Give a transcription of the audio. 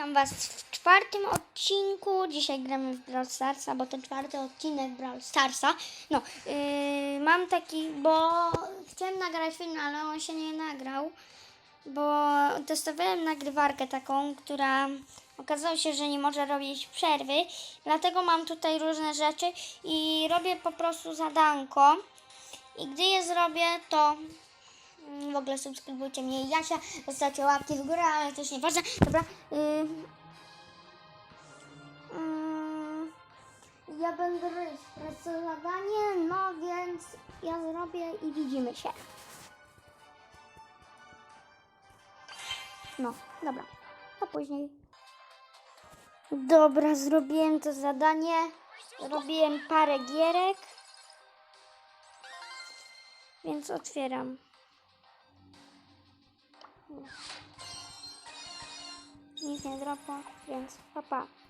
Witam Was w czwartym odcinku. Dzisiaj gramy w Brawl Starsa, bo to czwarty odcinek Brawl Starsa. No, yy, mam taki, bo chciałem nagrać film, ale on się nie nagrał, bo testowałem nagrywarkę taką, która okazało się, że nie może robić przerwy. Dlatego mam tutaj różne rzeczy i robię po prostu zadanko. I gdy je zrobię, to W ogóle subskrybujcie mnie i Jasia, zostawcie łapki w górę, ale też nieważne. Dobra. ym, ym, ja będę robić pracowanie, no więc ja zrobię i widzimy się. No, dobra. To później. Dobra, zrobiłem to zadanie. Robiłem parę gierek. Więc otwieram. Nic nie dropa, więc papa. Pa.